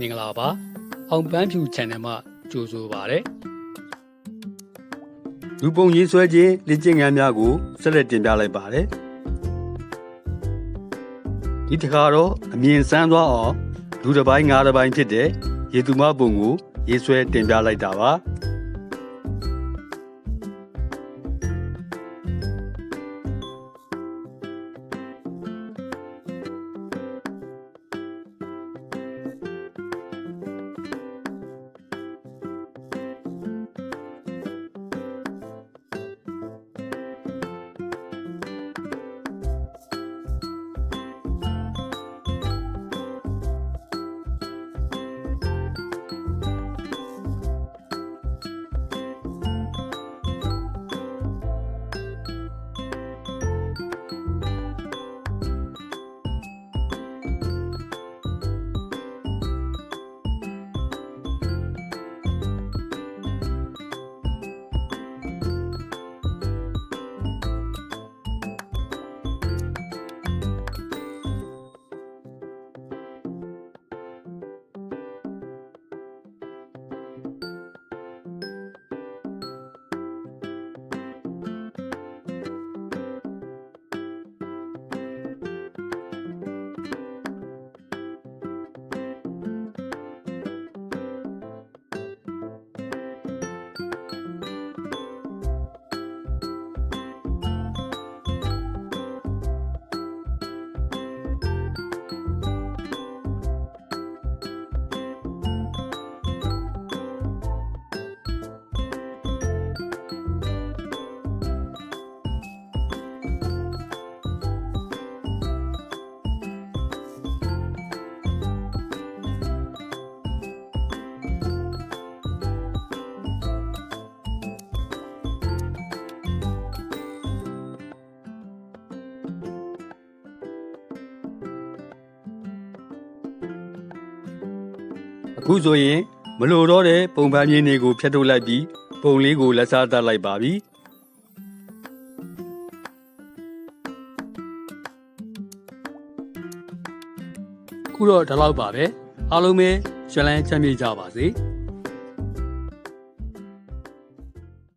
မင်္ဂလာပါအောင်ပန်းဖြူ channel မှာကြိုဆိုပါရစေလူပုံရေးဆွဲခြင်းလက်ကျင့်ခန်းများကိုဆက်လက်တင်ပြလိုက်ပါတယ်ဒီတစ်ခါတော့အမြင်ဆန်းသွားအောင်လူတစ်ပိုင်းငါးတစ်ပိုင်းဖြစ်တဲ့ရေသူမပုံကိုရေးဆွဲတင်ပြလိုက်တာပါ အခုဆိုရင်မလိုတော့တဲ့ပုံပန်းမြင်းတွေကိုဖျက်ထုတ်လိုက်ပြီးပုံလေးကိုလက်စားတတ်လိုက်ပါပြီခုတော့ဒီလောက်ပါပဲအားလုံးပဲရှင်လန်းချမ်းမြေ့ကြပါစေ